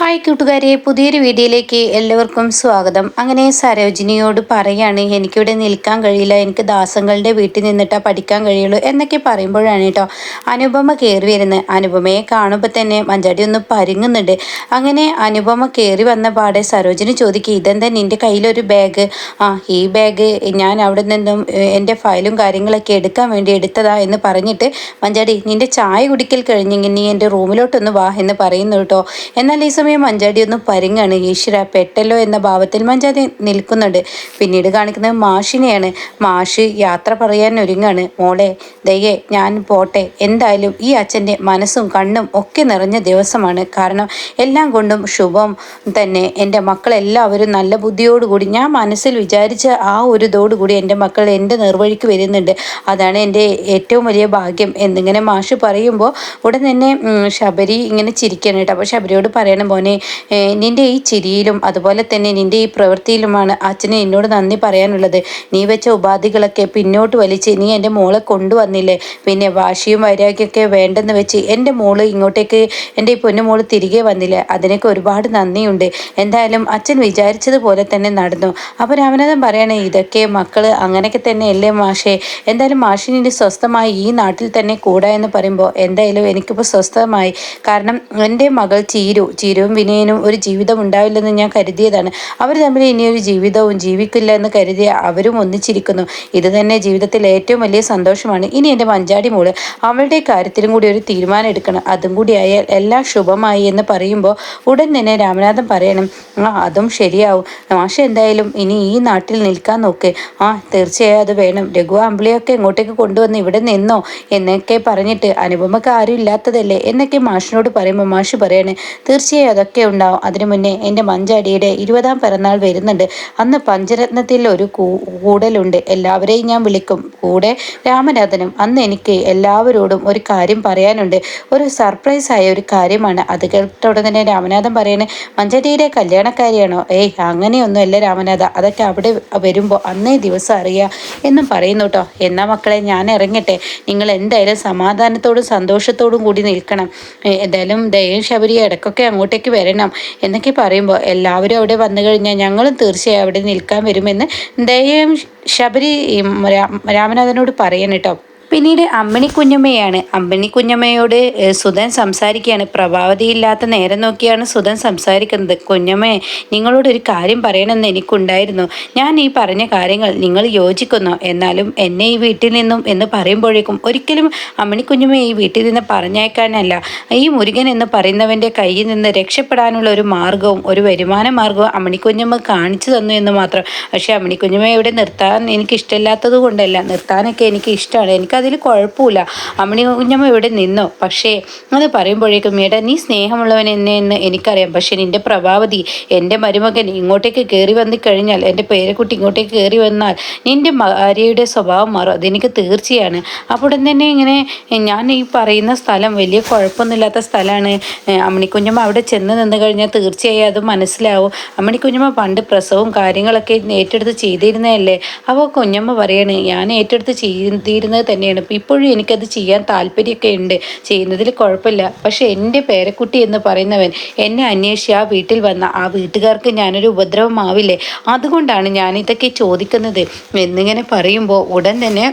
Hi കൂട്ടുകാരെ പുതിയൊരു വീഡിയോയിലേക്ക് എല്ലാവർക്കും സ്വാഗതം. അങ്ങനെ സരോജിനിയോട് പറയാണ് എനിക്കിവിടെ നിൽക്കാൻ കഴിയില്ല. എനിക്ക് ദാസങ്ങളുടെ വീട്ടിൽ നിന്നിട്ടാ പഠിക്കാൻ കഴിയുള്ളൂ എന്നൊക്കെ പറയുമ്പോഴാണ് കേട്ടോ അനുപമ കയറി വരുന്നത്. അനുപമയെ കാണുമ്പോൾ തന്നെ മഞ്ചാടി ഒന്ന് പരുങ്ങുന്നുണ്ട്. അങ്ങനെ അനുപമ കയറി വന്ന പാടെ സരോജിനി ചോദിക്കുക ഇതെന്താ നിന്റെ കയ്യിലൊരു ബാഗ്? ആ ഈ ബാഗ് ഞാൻ അവിടെ നിന്നും എന്റെ ഫയലും കാര്യങ്ങളൊക്കെ എടുക്കാൻ വേണ്ടി എടുത്തതാ എന്ന് പറഞ്ഞിട്ട് മഞ്ചാടി നിന്റെ ചായ കുടിക്കൽ കഴിഞ്ഞെങ്കിൽ നീ എന്റെ റൂമിലോട്ടൊന്ന് വാ എന്ന് പറയുന്നു കേട്ടോ. എന്നാൽ ഈ സമയം സമയം മഞ്ചാടി ഒന്ന് പരിങ്ങാണ്. ഈശ്വര പെട്ടല്ലോ എന്ന ഭാവത്തിൽ മഞ്ചാടി നിൽക്കുന്നുണ്ട്. പിന്നീട് കാണിക്കുന്നത് മാഷിനെയാണ്. മാഷ് യാത്ര പറയാൻ ഒരുങ്ങാണ്. മോളെ ദയ്യേ ഞാൻ പോട്ടെ. എന്തായാലും ഈ അച്ഛന്റെ മനസ്സും കണ്ണും ഒക്കെ നിറഞ്ഞ ദിവസമാണ്. കാരണം എല്ലാം കൊണ്ടും ശുഭം തന്നെ. എന്റെ മക്കളെല്ലാവരും നല്ല ബുദ്ധിയോടുകൂടി ഞാൻ മനസ്സിൽ വിചാരിച്ച ആ ഒരു ഇതോടുകൂടി എന്റെ മക്കൾ എന്റെ നിർവഴിക്ക് വരുന്നുണ്ട്. അതാണ് എന്റെ ഏറ്റവും വലിയ ഭാഗ്യം. എന്നിങ്ങനെ മാഷ് പറയുമ്പോൾ ഉടൻ തന്നെ ശബരി ഇങ്ങനെ ചിരിക്കണം കേട്ടോ. അപ്പോൾ ശബരിയോട് പറയണം മോനെ നിന്റെ ഈ ചിരിയിലും അതുപോലെ തന്നെ നിന്റെ ഈ പ്രവൃത്തിയിലുമാണ് അച്ഛന് എന്നോട് നന്ദി പറയാനുള്ളത്. നീ വെച്ച ഉപാധികളൊക്കെ പിന്നോട്ട് വലിച്ച് നീ എന്റെ മോളെ കൊണ്ടുവന്നില്ലേ? പിന്നെ വാശിയും വൈരാഗ്യമൊക്കെ വേണ്ടെന്ന് വെച്ച് എന്റെ മോൾ ഇങ്ങോട്ടേക്ക് എന്റെ ഈ പൊന്നുമോൾ തിരികെ വന്നില്ലേ? അതിനൊക്കെ ഒരുപാട് നന്ദിയുണ്ട്. എന്തായാലും അച്ഛൻ വിചാരിച്ചതുപോലെ തന്നെ നടന്നു. അപ്പോൾ രാമനാഥൻ പറയണേ ഇതൊക്കെ മക്കൾ അങ്ങനെയൊക്കെ തന്നെ അല്ലേ മാഷേ? എന്തായാലും മാഷിനെ സ്വസ്ഥമായി ഈ നാട്ടിൽ തന്നെ കൂടാ എന്ന് പറയുമ്പോൾ എന്തായാലും എനിക്കിപ്പോൾ സ്വസ്ഥമായി. കാരണം എന്റെ മകൾ ചീരു ചീരു വിനീതും വിനയനും ഒരു ജീവിതം ഉണ്ടാവില്ലെന്ന് ഞാൻ കരുതിയതാണ്. അവർ തമ്മിൽ ഇനിയൊരു ജീവിതവും ജീവിക്കില്ല എന്ന് കരുതിയ അവരും ഒന്നിച്ചിരിക്കുന്നു. ഇത് തന്നെ ജീവിതത്തിൽ ഏറ്റവും വലിയ സന്തോഷമാണ്. ഇനി എന്റെ മഞ്ചാടി മോൾ അവളുടെ കാര്യത്തിലും കൂടി ഒരു തീരുമാനം എടുക്കണം. അതും കൂടി ആയാൽ എല്ലാം ശുഭമായി എന്ന് പറയുമ്പോൾ ഉടൻ തന്നെ രാമനാഥൻ പറയണം ആ അതും ശരിയാവും. മാഷ എന്തായാലും ഇനി ഈ നാട്ടിൽ നിൽക്കാൻ നോക്ക്. ആ തീർച്ചയായും അത് വേണം. രഘു അമ്പിളിയൊക്കെ ഇങ്ങോട്ടേക്ക് കൊണ്ടുവന്ന് ഇവിടെ നിന്നോ? എന്നൊക്കെ പറഞ്ഞിട്ട് അനുപമക്ക് ആരും ഇല്ലാത്തതല്ലേ? എന്നൊക്കെ മാഷിനോട് പറയുമ്പോൾ മാഷ് പറയണേ തീർച്ചയായും അതൊക്കെ ഉണ്ടാവും. അതിനു മുന്നേ എന്റെ മഞ്ചാടിയുടെ ഇരുപതാം പിറന്നാൾ വരുന്നുണ്ട്. അന്ന് പഞ്ചരത്നത്തിൽ ഒരു കൂടലുണ്ട്. എല്ലാവരെയും ഞാൻ വിളിക്കും. കൂടെ രാമനാഥനും അന്ന് എനിക്ക് എല്ലാവരോടും ഒരു കാര്യം പറയാനുണ്ട്. ഒരു സർപ്രൈസ് ആയ ഒരു കാര്യമാണ്. അത് കേട്ടോടെ തന്നെ രാമനാഥൻ പറയണേ മഞ്ചാടിയുടെ കല്യാണക്കാരിയാണോ? ഏയ് അങ്ങനെയൊന്നുമല്ല രാമനാഥ. അതൊക്കെ അവിടെ വരുമ്പോൾ അന്നേ ദിവസം അറിയാം എന്നും പറയുന്നു കേട്ടോ. എന്നാ മക്കളെ ഞാൻ ഇറങ്ങട്ടെ. നിങ്ങൾ എന്തായാലും സമാധാനത്തോടും സന്തോഷത്തോടും കൂടി നിൽക്കണം. എന്തായാലും ദയം ശബരി ഇടയ്ക്കൊക്കെ അങ്ങോട്ടേക്ക് വരണം എന്നൊക്കെ പറയുമ്പോൾ എല്ലാവരും അവിടെ വന്നു കഴിഞ്ഞാൽ ഞങ്ങളും തീർച്ചയായും അവിടെ നിൽക്കാൻ വരുമെന്ന് ദയം ശബരി രാമനാഥനോട് പറയണം കേട്ടോ. പിന്നീട് അമ്മിണി കുഞ്ഞമ്മയാണ്. അമ്മിണി കുഞ്ഞമ്മയോട് സുധൻ സംസാരിക്കുകയാണ്. പ്രഭാവതിയില്ലാത്ത നേരം നോക്കിയാണ് സുധൻ സംസാരിക്കുന്നത്. കുഞ്ഞമ്മയെ നിങ്ങളോട് ഒരു കാര്യം പറയണമെന്ന് എനിക്കുണ്ടായിരുന്നു. ഞാൻ ഈ പറഞ്ഞ കാര്യങ്ങൾ നിങ്ങൾ യോജിക്കുന്നു. എന്നാലും എന്നെ ഈ വീട്ടിൽ നിന്നും എന്ന് പറയുമ്പോഴേക്കും ഒരിക്കലും അമ്മിണി കുഞ്ഞമ്മയെ ഈ വീട്ടിൽ നിന്ന് പറഞ്ഞേക്കാനല്ല ഈ മുരുകൻ എന്ന് പറയുന്നവന്റെ കയ്യിൽ നിന്ന് രക്ഷപ്പെടാനുള്ള ഒരു മാർഗവും ഒരു വരുമാന മാർഗവും അമ്മിണി കുഞ്ഞമ്മ കാണിച്ചു തന്നു എന്ന് മാത്രം. പക്ഷേ അമ്മിണി കുഞ്ഞമ്മയെ ഇവിടെ നിർത്താൻ എനിക്ക് ഇഷ്ടമില്ലാത്തത് കൊണ്ടല്ല നിർത്താനൊക്കെ എനിക്ക് ഇഷ്ടമാണ്. എനിക്ക് അതിൽ കുഴപ്പമില്ല. അമ്മണി കുഞ്ഞമ്മ ഇവിടെ നിന്നോ. പക്ഷേ അത് പറയുമ്പോഴേക്കും മേട നീ സ്നേഹമുള്ളവൻ എന്നെ എന്ന് എനിക്കറിയാം. പക്ഷേ നിന്റെ പ്രഭാവതി എന്റെ മരുമകൻ ഇങ്ങോട്ടേക്ക് കയറി വന്നു കഴിഞ്ഞാൽ എന്റെ പേരക്കുട്ടി ഇങ്ങോട്ടേക്ക് കയറി വന്നാൽ നിന്റെ ഭാര്യയുടെ സ്വഭാവം മാറും. അതെനിക്ക് തീർച്ചയാണ്. അപ്പോൾ തന്നെ ഇങ്ങനെ ഞാൻ ഈ പറയുന്ന സ്ഥലം വലിയ കുഴപ്പമൊന്നുമില്ലാത്ത സ്ഥലമാണ്. അമ്മണിക്കുഞ്ഞമ്മ അവിടെ ചെന്ന് നിന്ന് കഴിഞ്ഞാൽ തീർച്ചയായും അത് മനസ്സിലാവും. അമ്മണിക്കുഞ്ഞമ്മ പണ്ട് പ്രസവവും കാര്യങ്ങളൊക്കെ ഏറ്റെടുത്ത് ചെയ്തിരുന്നതല്ലേ? അപ്പോൾ കുഞ്ഞമ്മ പറയാണ് ഞാൻ ഏറ്റെടുത്ത് ചെയ്തിരുന്നത് തന്നെയാണ് തന്നെയാണ്. ഇപ്പോഴും എനിക്കത് ചെയ്യാൻ താല്പര്യമൊക്കെ ഉണ്ട്. ചെയ്യുന്നതിൽ കുഴപ്പമില്ല. പക്ഷേ എന്റെ പേരക്കുട്ടി എന്ന് പറയുന്നവൻ എന്നെ അന്വേഷിച്ച് ആ വീട്ടിൽ വന്ന ആ വീട്ടുകാർക്ക് ഞാനൊരു ഉപദ്രവമാവില്ലേ? അതുകൊണ്ടാണ് ഞാനിതൊക്കെ ചോദിക്കുന്നത്. എന്നിങ്ങനെ പറയുമ്പോൾ ഉടൻ തന്നെ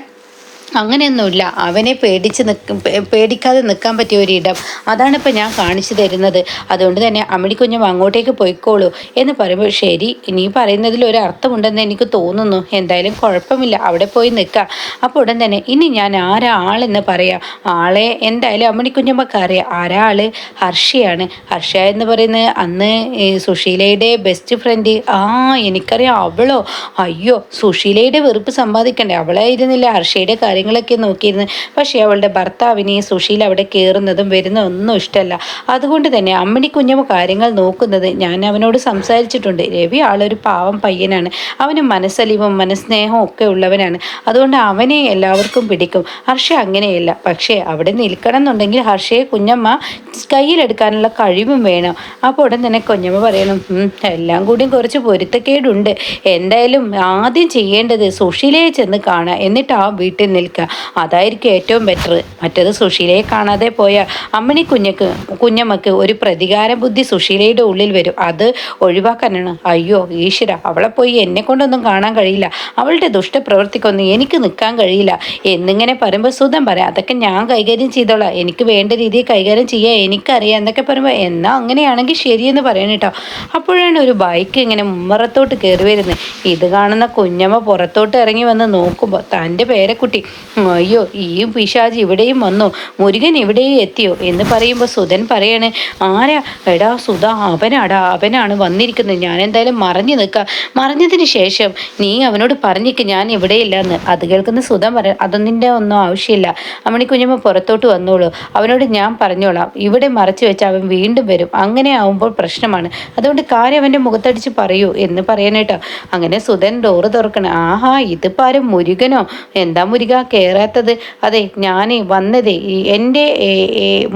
അങ്ങനെയൊന്നുമില്ല. അവനെ പേടിച്ച് നിൽക്കും പേടിക്കാതെ നിൽക്കാൻ പറ്റിയ ഒരിടം. അതാണ് ഇപ്പം ഞാൻ കാണിച്ചു തരുന്നത്. അതുകൊണ്ട് തന്നെ അമ്മിണിക്കുഞ്ഞും അങ്ങോട്ടേക്ക് പോയിക്കോളൂ എന്ന് പറയുമ്പോൾ ശരി നീ പറയുന്നതിൽ ഒരു അർത്ഥമുണ്ടെന്ന് എനിക്ക് തോന്നുന്നു. എന്തായാലും കുഴപ്പമില്ല. അവിടെ പോയി നിൽക്കാം. അപ്പോൾ ഉടൻ തന്നെ ഇനി ഞാൻ ആരാളെന്ന് പറയാം. ആളെ എന്തായാലും അമ്മിണിക്കുഞ്ഞമ്മക്ക് അറിയാം. ആരാ ആൾ? ഹർഷയാണ്. ഹർഷ എന്ന് പറയുന്നത് അന്ന് സുശീലയുടെ ബെസ്റ്റ് ഫ്രണ്ട് ആ എനിക്കറിയാം. അവളോ? അയ്യോ സുശീലയുടെ വെറുപ്പ് സമ്പാദിക്കണ്ടേ? അവളായിരുന്നില്ല ഹർഷയുടെ കാര്യം കാര്യങ്ങളൊക്കെ നോക്കിയിരുന്നു. പക്ഷേ അവളുടെ ഭർത്താവിനെ സുശീൽ അവിടെ കയറുന്നതും വരുന്നതും ഒന്നും ഇഷ്ടമല്ല. അതുകൊണ്ട് തന്നെ അമ്മിണി കുഞ്ഞമ്മ കാര്യങ്ങൾ നോക്കുന്നത് ഞാൻ അവനോട് സംസാരിച്ചിട്ടുണ്ട്. രവി ആളൊരു പാവം പയ്യനാണ്. അവന് മനസ്സലിവും മനസ്നേഹവും ഒക്കെ ഉള്ളവനാണ്. അതുകൊണ്ട് അവനെ എല്ലാവർക്കും പിടിക്കും. ഹർഷ അങ്ങനെയല്ല. പക്ഷേ അവിടെ നിൽക്കണം എന്നുണ്ടെങ്കിൽ ഹർഷയെ കുഞ്ഞമ്മ കയ്യിലെടുക്കാനുള്ള കഴിവും വേണം. അപ്പോൾ ഉടൻ തന്നെ കുഞ്ഞമ്മ പറയണം എല്ലാം കൂടിയും കുറച്ച് പൊരുത്തക്കേടുണ്ട്. എന്തായാലും ആദ്യം ചെയ്യേണ്ടത് സുശീലയെ ചെന്ന് കാണാം. എന്നിട്ട് ആ വീട്ടിൽ നിൽക്കുക. അതായിരിക്കും ഏറ്റവും ബെറ്റർ മറ്റത് സുശീലയെ കാണാതെ പോയ അമ്മണി കുഞ്ഞക്ക് കുഞ്ഞമ്മക്ക് ഒരു പ്രതികാര ബുദ്ധി സുശീലയുടെ ഉള്ളിൽ വരും. അത് ഒഴിവാക്കാനാണ്. അയ്യോ ഈശ്വര അവളെ പോയി എന്നെ കൊണ്ടൊന്നും കാണാൻ കഴിയില്ല. അവളുടെ ദുഷ്ടപ്രവൃത്തിക്കൊന്നും എനിക്ക് നിൽക്കാൻ കഴിയില്ല. എന്നിങ്ങനെ പറയുമ്പോൾ സുധം പറയാം അതൊക്കെ ഞാൻ കൈകാര്യം ചെയ്തോളാം. എനിക്ക് വേണ്ട രീതിയിൽ കൈകാര്യം ചെയ്യാൻ എനിക്കറിയാം. എന്നൊക്കെ പറയുമ്പോൾ എന്നാൽ അങ്ങനെയാണെങ്കിൽ ശരിയെന്ന് പറയണം കേട്ടോ. അപ്പോഴാണ് ഒരു ബൈക്ക് ഇങ്ങനെ മുമ്മറത്തോട്ട് കയറി വരുന്നത്. ഇത് കാണുന്ന കുഞ്ഞമ്മ പുറത്തോട്ട് ഇറങ്ങി വന്ന് നോക്കുമ്പോൾ തന്റെ പേരക്കുട്ടി അയ്യോ ഈ പിശാജ് ഇവിടെയും വന്നു. മുരുകൻ ഇവിടെയും എത്തിയോ? എന്ന് പറയുമ്പോൾ സുധൻ പറയണേ ആരാ? എടാ സുധ അവനാടാ അവനാണ് വന്നിരിക്കുന്നത്. ഞാൻ എന്തായാലും മറഞ്ഞു നിൽക്കാം. മറഞ്ഞതിന് ശേഷം നീ അവനോട് പറഞ്ഞിക്ക് ഞാൻ ഇവിടെയില്ല എന്ന് അത് കേൾക്കുന്ന സുധൻ പറ അതൊന്നിന്റെ ഒന്നും ആവശ്യമില്ല. അമ്മണി കുഞ്ഞമ്മ പുറത്തോട്ട് വന്നോളൂ. അവനോട് ഞാൻ പറഞ്ഞോളാം. ഇവിടെ മറച്ചു വെച്ച് അവൻ വീണ്ടും വരും. അങ്ങനെ ആവുമ്പോൾ പ്രശ്നമാണ്. അതുകൊണ്ട് കാര്യം അവന്റെ മുഖത്തടിച്ച് പറയൂ എന്ന് പറയാനേട്ടോ അങ്ങനെ സുധൻ ഡോറ് തുറക്കണം. ആഹാ ഇതിപ്പോൾ ആരും മുരുകനോ? എന്താ മുരുക? കയറാത്തത് അതെ ഞാൻ വന്നത് എന്റെ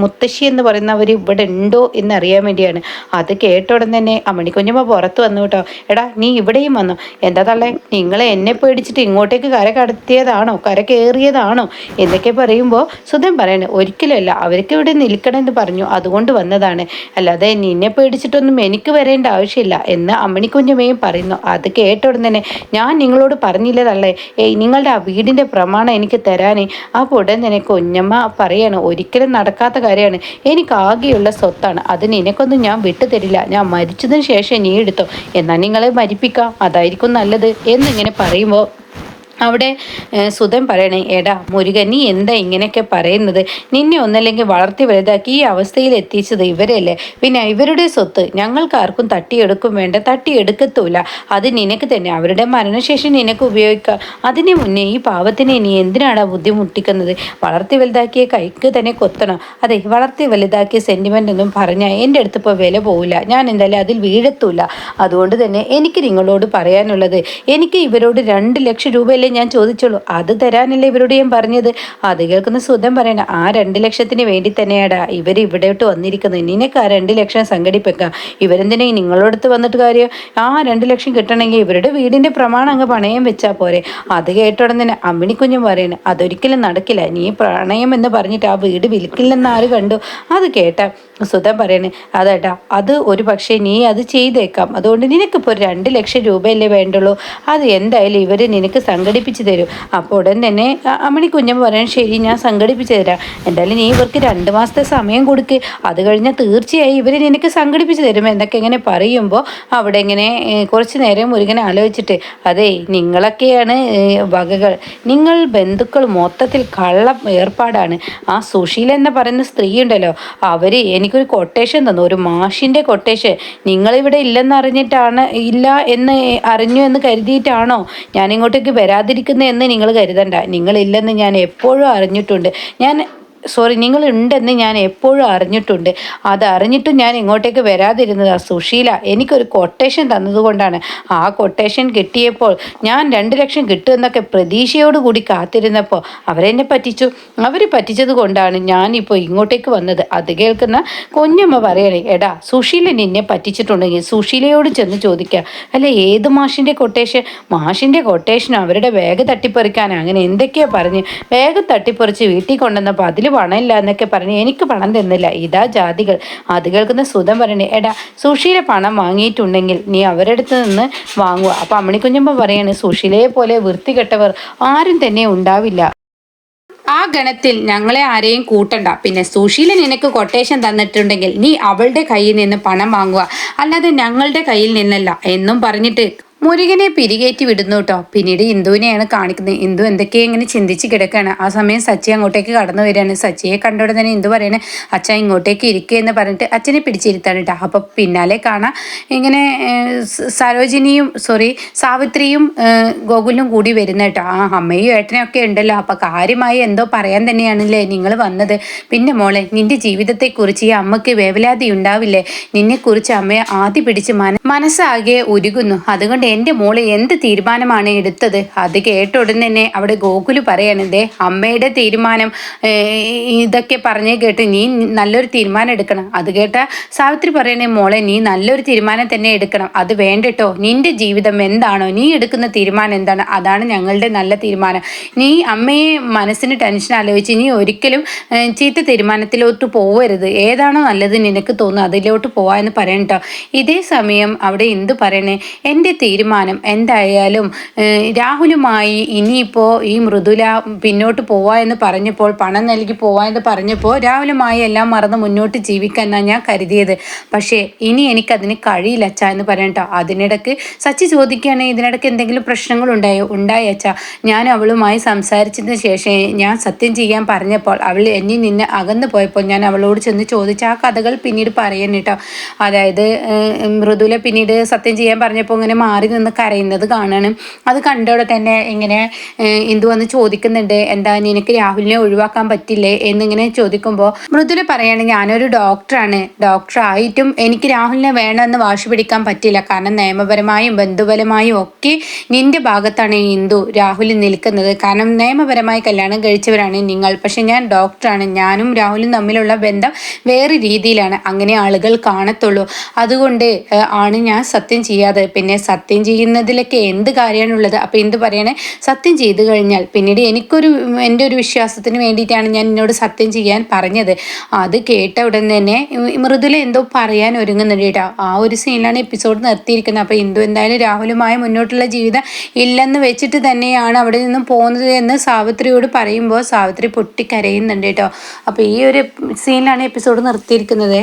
മുത്തശ്ശി എന്ന് പറയുന്നവർ ഇവിടെ ഉണ്ടോ എന്നറിയാൻ വേണ്ടിയാണ്. അത് കേട്ട ഉടൻ തന്നെ അമ്മണിക്കുഞ്ഞമ്മ പുറത്ത് വന്നു കേട്ടോ. എടാ നീ ഇവിടെയും വന്നു. എന്താ തള്ളേ നിങ്ങൾ എന്നെ പേടിച്ചിട്ട് ഇങ്ങോട്ടേക്ക് കര കടത്തിയതാണോ? കര കയറിയതാണോ എന്നൊക്കെ പറയുമ്പോൾ സുധൻ പറയണേ ഒരിക്കലല്ല അവർക്ക് ഇവിടെ നിൽക്കണമെന്ന് പറഞ്ഞു. അതുകൊണ്ട് വന്നതാണ്. അല്ലാതെ നിന്നെ പേടിച്ചിട്ടൊന്നും എനിക്ക് വരേണ്ട ആവശ്യമില്ല. എന്ന് അമ്മണിക്കുഞ്ഞമ്മയും പറയുന്നു. അത് കേട്ട ഉടൻ തന്നെ ഞാൻ നിങ്ങളോട് പറഞ്ഞില്ലതല്ലേ നിങ്ങളുടെ ആ വീടിന്റെ പ്രമാണം എനിക്ക് തരാനേ. അപ്പോൾ ഉടൻ തന്നെ കുഞ്ഞമ്മ പറയാണ് ഒരിക്കലും നടക്കാത്ത കാര്യമാണ്. എനിക്ക് ആകെയുള്ള സ്വത്താണ്. അത് നിനക്കൊന്നും ഞാൻ വിട്ടു തരില്ല. ഞാൻ മരിച്ചതിന് ശേഷം നീ എടുത്തോ. എന്നാൽ നിങ്ങളെ മരിപ്പിക്കാം. അതായിരിക്കും നല്ലത്. എന്നിങ്ങനെ പറയുമ്പോൾ അവിടെ സുധൻ പറയണേ എടാ മുരുകൻ നീ എന്താ ഇങ്ങനെയൊക്കെ പറയുന്നത്? നിന്നെ ഒന്നല്ലെങ്കിൽ വളർത്തി വലുതാക്കി ഈ അവസ്ഥയിൽ എത്തിച്ചത് ഇവരല്ലേ പിന്നെ ഇവരുടെ സ്വത്ത് ഞങ്ങൾക്ക് ആർക്കും തട്ടിയെടുക്കും വേണ്ട തട്ടിയെടുക്കത്തൂല. അത് നിനക്ക് തന്നെ. അവരുടെ മരണശേഷം നിനക്ക് ഉപയോഗിക്കാം. അതിന് മുന്നേ ഈ പാവത്തിനെ നീ എന്തിനാണ് ബുദ്ധിമുട്ടിക്കുന്നത്? വളർത്തി വലുതാക്കിയ കൈക്ക് തന്നെ കൊത്തണം. അതെ വളർത്തി വലുതാക്കിയ സെന്റിമെന്റ് ഒന്നും പറഞ്ഞാൽ എന്റെ അടുത്ത് ഇപ്പോൾ വില പോവില്ല. ഞാൻ എന്തായാലും അതിൽ വീഴത്തൂല. അതുകൊണ്ട് തന്നെ എനിക്ക് നിങ്ങളോട് പറയാനുള്ളത് എനിക്ക് ഇവരോട് രണ്ട് ലക്ഷം രൂപയല്ലേ ഞാൻ ചോദിച്ചുള്ളൂ അത് തരാനല്ലേ ഇവരോട് ഞാൻ പറഞ്ഞത്? അത് കേൾക്കുന്ന സുധം പറയണ ആ രണ്ട് ലക്ഷത്തിന് വേണ്ടി തന്നെയാടാ ഇവർ ഇവിടോട്ട് വന്നിരിക്കുന്നത്. നിനക്ക് ആ രണ്ട് ലക്ഷം സംഘടിപ്പിക്കാം. ഇവരെന്തിനാ നിങ്ങളോടത്ത് വന്നിട്ട് കാര്യം? ആ രണ്ട് ലക്ഷം കിട്ടണമെങ്കിൽ ഇവരുടെ വീടിന്റെ പ്രമാണം അങ്ങ് പണയം വെച്ചാൽ പോരെ. അത് കേട്ടോടനെ അമ്മിണിക്കുഞ്ഞും പറയണ അതൊരിക്കലും നടക്കില്ല. നീ പ്രണയം എന്ന് പറഞ്ഞിട്ട് ആ വീട് വിൽക്കില്ലെന്ന് ആര് കണ്ടു? അത് കേട്ട സുധം പറയണേ അതേട്ടാ അത് ഒരു പക്ഷേ നീ അത് ചെയ്തേക്കാം. അതുകൊണ്ട് നിനക്കിപ്പോൾ ഒരു രണ്ട് ലക്ഷം രൂപയല്ലേ വേണ്ടുള്ളൂ. അത് എന്തായാലും ഇവർ നിനക്ക് സംഘടിപ്പിച്ച് തരും. അപ്പോൾ ഉടൻ തന്നെ അമ്മണി കുഞ്ഞമ്മ പറയാൻ ശരി ഞാൻ സംഘടിപ്പിച്ച് തരാം. എന്തായാലും നീ ഇവർക്ക് രണ്ട് മാസത്തെ സമയം കൊടുക്ക്. അത് കഴിഞ്ഞാൽ തീർച്ചയായും ഇവർ നിനക്ക് സംഘടിപ്പിച്ച് തരും എന്നൊക്കെ ഇങ്ങനെ പറയുമ്പോൾ അവിടെ ഇങ്ങനെ കുറച്ച് നേരം മുരുകനെ ആലോചിച്ചിട്ട് അതെ നിങ്ങളൊക്കെയാണ് വകകൾ. നിങ്ങൾ ബന്ധുക്കൾ മൊത്തത്തിൽ കള്ള ഏർപ്പാടാണ്. ആ സുശീല എന്ന് പറയുന്ന സ്ത്രീ ഉണ്ടല്ലോ അവർ എനിക്കൊരു കൊട്ടേഷൻ തന്നു. ഒരു മാഷിന്റെ കൊട്ടേഷൻ നിങ്ങളിവിടെ ഇല്ലെന്നറിഞ്ഞിട്ടാണ് ഇല്ല എന്ന് അറിഞ്ഞു എന്ന് കരുതിയിട്ടാണോ ഞാൻ ഇങ്ങോട്ടേക്ക് വരാതിരിക്കുന്നതെന്ന് നിങ്ങൾ കരുതണ്ട. നിങ്ങളില്ലെന്ന് ഞാൻ എപ്പോഴും അറിഞ്ഞിട്ടുണ്ട്. ഞാൻ സോറി നിങ്ങൾ ഉണ്ടെന്ന് ഞാൻ എപ്പോഴും അറിഞ്ഞിട്ടുണ്ട്. അത് അറിഞ്ഞിട്ടും ഞാൻ ഇങ്ങോട്ടേക്ക് വരാതിരുന്നത് ആ സുശീല. എനിക്കൊരു കൊട്ടേഷൻ തന്നതുകൊണ്ടാണ്. ആ കൊട്ടേഷൻ കിട്ടിയപ്പോൾ ഞാൻ രണ്ട് ലക്ഷം കിട്ടുമെന്നൊക്കെ പ്രതീക്ഷയോടുകൂടി കാത്തിരുന്നപ്പോൾ അവരെന്നെ പറ്റിച്ചു. അവർ പറ്റിച്ചത് കൊണ്ടാണ് ഞാനിപ്പോൾ ഇങ്ങോട്ടേക്ക് വന്നത്. അത് കേൾക്കുന്ന കുഞ്ഞമ്മ പറയണേ എടാ സുശീല നിന്നെ പറ്റിച്ചിട്ടുണ്ടെങ്കിൽ സുശീലയോട് ചെന്ന് ചോദിക്കുക അല്ല ഏത് മാഷിന്റെ കൊട്ടേഷൻ മാഷിന്റെ കൊട്ടേഷൻ അവരുടെ വേഗം തട്ടിപ്പറിക്കാൻ. അങ്ങനെ എന്തൊക്കെയാ പറഞ്ഞ് വേഗം തട്ടിപ്പറിച്ച് വീട്ടിൽ കൊണ്ടുവന്നപ്പോൾ അതിൽ പണമില്ല എന്നൊക്കെ പറഞ്ഞു എനിക്ക് പണം തന്നില്ല. ഇതാ ജാതികൾ. അത് കേൾക്കുന്ന സുധം പറയണേ എടാ സുഷീലെ പണം വാങ്ങിയിട്ടുണ്ടെങ്കിൽ നീ അവരുടെ അടുത്ത് നിന്ന് വാങ്ങുക. അപ്പം അമ്മണിക്കുഞ്ഞമ്മ പറയാണ് സുഷീലയെ പോലെ വൃത്തികെട്ടവർ ആരും തന്നെ ഉണ്ടാവില്ല. ആ ഗണത്തിൽ ഞങ്ങളെ ആരെയും കൂട്ടണ്ട. പിന്നെ സുശീല നിനക്ക് കൊട്ടേഷൻ തന്നിട്ടുണ്ടെങ്കിൽ നീ അവളുടെ കയ്യിൽ നിന്ന് പണം വാങ്ങുക. അല്ലാതെ ഞങ്ങളുടെ കയ്യിൽ നിന്നല്ല എന്നും പറഞ്ഞിട്ട് മുരുകനെ പിരികേറ്റി വിടുന്നു കേട്ടോ പിന്നീട് ഇന്ദുവിനെയാണ് കാണിക്കുന്നത്. ഇന്ദു എന്തൊക്കെയോ ഇങ്ങനെ ചിന്തിച്ച് കിടക്കുകയാണ്. ആ സമയം സച്ചി അങ്ങോട്ടേക്ക് കടന്നു വരികയാണ്. സച്ചിയെ കണ്ടോടെ തന്നെ ഇന്ദു പറയണേ അച്ഛൻ ഇങ്ങോട്ടേക്ക് ഇരിക്കുക എന്ന് പറഞ്ഞിട്ട് അച്ഛനെ പിടിച്ചിരുത്താണ് കേട്ടോ അപ്പോൾ പിന്നാലെ കാണാം ഇങ്ങനെ സരോജിനിയും സോറി സാവിത്രിയും ഗോകുലും കൂടി വരുന്ന കേട്ടോ ആ അമ്മയും ഒക്കെ ഉണ്ടല്ലോ. അപ്പോൾ കാര്യമായി എന്തോ പറയാൻ തന്നെയാണല്ലേ നിങ്ങൾ വന്നത്. പിന്നെ മോളെ നിന്റെ ജീവിതത്തെക്കുറിച്ച് ഈ അമ്മയ്ക്ക് വേവലാതി ഉണ്ടാവില്ലേ? നിന്നെക്കുറിച്ച് അമ്മയെ ആദ്യ പിടിച്ച് മന മനസ്സാകെ ഉരുകുന്നു. അതുകൊണ്ട് എന്റെ മോൾ എന്ത് തീരുമാനമാണ് എടുത്തത്? അത് കേട്ട തന്നെ അവിടെ ഗോകുൽ പറയാണ് ദേ അമ്മയുടെ തീരുമാനം ഇതൊക്കെ പറഞ്ഞേ കേട്ട് നീ നല്ലൊരു തീരുമാനം എടുക്കണം. അത് കേട്ട സാവിത്രി പറയണേ മോളെ നീ നല്ലൊരു തീരുമാനം തന്നെ എടുക്കണം. അത് വേണ്ടട്ടോ. നിന്റെ ജീവിതം എന്താണോ നീ എടുക്കുന്ന തീരുമാനം എന്താണ് അതാണ് ഞങ്ങളുടെ നല്ല തീരുമാനം. നീ അമ്മയെ മനസ്സിന് ടെൻഷൻ ആലോചിച്ച് നീ ഒരിക്കലും ചീത്ത തീരുമാനത്തിലോട്ട് പോവരുത്. ഏതാണോ നല്ലത് നിനക്ക് തോന്നുന്നു അതിലോട്ട് പോവാ എന്ന് പറയട്ടോ ഇതേ സമയം അവിടെ എന്ത് പറയണേ എന്റെ തീരുമാനം എന്തായാലും രാഹുലുമായി ഇനിയിപ്പോൾ ഈ മൃദുല പിന്നോട്ട് പോവാ എന്ന് പറഞ്ഞപ്പോൾ പണം നൽകി പോവാ എന്ന് പറഞ്ഞപ്പോൾ രാഹുലുമായി എല്ലാം മറന്ന് മുന്നോട്ട് ജീവിക്കാൻ എന്നാണ് ഞാൻ കരുതിയത്. പക്ഷേ ഇനി എനിക്കതിന് കഴിയില്ല അച്ഛ എന്ന് പറയട്ടോ അതിനിടക്ക് സച്ചി ചോദിക്കുകയാണെങ്കിൽ ഇതിനിടയ്ക്ക് എന്തെങ്കിലും പ്രശ്നങ്ങൾ ഉണ്ടായോ ഉണ്ടായി അച്ഛ. ഞാൻ അവളുമായി സംസാരിച്ചതിന് ശേഷം ഞാൻ സത്യം ചെയ്യാൻ പറഞ്ഞപ്പോൾ അവൾ എന്നിൽ നിന്ന് അകന്നു പോയപ്പോൾ ഞാൻ അവളോട് ചെന്ന് ചോദിച്ച ആ കഥകൾ പിന്നീട് പറയുന്നു കേട്ടോ അതായത് മൃദുല പിന്നീട് സത്യം ചെയ്യാൻ പറഞ്ഞപ്പോൾ ഇങ്ങനെ മാറി നിന്ന് കരയുന്നത് കാണാണ്. അത് കണ്ടോടെ തന്നെ ഇങ്ങനെ എന്തു വന്ന് ചോദിക്കുന്നുണ്ട്? എന്താ നിനക്ക് രാഹുലിനെ ഒഴിവാക്കാൻ പറ്റില്ലേ? എന്നിങ്ങനെ ചോദിക്കുമ്പോൾ മൃദുല പറയാണ് ഞാനൊരു ഡോക്ടറാണ്. ഡോക്ടർ ആയിട്ടും എനിക്ക് രാഹുലിനെ വേണമെന്ന് വാശി പിടിക്കാൻ പറ്റില്ല. കാരണം നിയമപരമായും ബന്ധുപരമായും ഒക്കെ നിന്റെ ഭാഗത്താണ് ഇന്ദു രാഹുൽ നിൽക്കുന്നത്. കാരണം നിയമപരമായി കല്യാണം കഴിച്ചവരാണ് നിങ്ങൾ. പക്ഷെ ഞാൻ ഡോക്ടറാണ്. ഞാനും രാഹുലും തമ്മിലുള്ള ബന്ധം വേറെ രീതിയിലാണ്. അങ്ങനെ ആളുകൾ കാണത്തുള്ളൂ. അതുകൊണ്ട് ആണ് ഞാൻ സത്യം ചെയ്യാതെ. പിന്നെ സത്യം ചെയ്യുന്നതിലൊക്കെ എന്ത് കാര്യമാണുള്ളത്? അപ്പോൾ എന്ത് പറയണേ? സത്യം ചെയ്തു കഴിഞ്ഞാൽ പിന്നീട് എനിക്കൊരു എന്റെ ഒരു വിശ്വാസത്തിന് വേണ്ടിയിട്ടാണ് ഞാൻ എന്നോട് സത്യം ചെയ്യാൻ പറഞ്ഞത്. അത് കേട്ട ഉടൻ തന്നെ മൃദുല എന്തോ പറയാൻ ഒരുങ്ങുന്നുണ്ട് കേട്ടോ. ആ ഒരു സീനിലാണ് എപ്പിസോഡ് നിർത്തിയിരിക്കുന്നത്. അപ്പോൾ ഇന്ദു എന്തായാലും രാഹുലുമായി മുന്നോട്ടുള്ള ജീവിതം ഇല്ലെന്ന് വെച്ചിട്ട് തന്നെയാണ് അവിടെ നിന്നും പോകുന്നത് എന്ന് സാവിത്രിയോട് പറയുമ്പോൾ സാവിത്രി പൊട്ടിക്കരയുന്നുണ്ട് കേട്ടോ. അപ്പോൾ ഈ ഒരു സീനിലാണ് എപ്പിസോഡ് നിർത്തിയിരിക്കുന്നത്.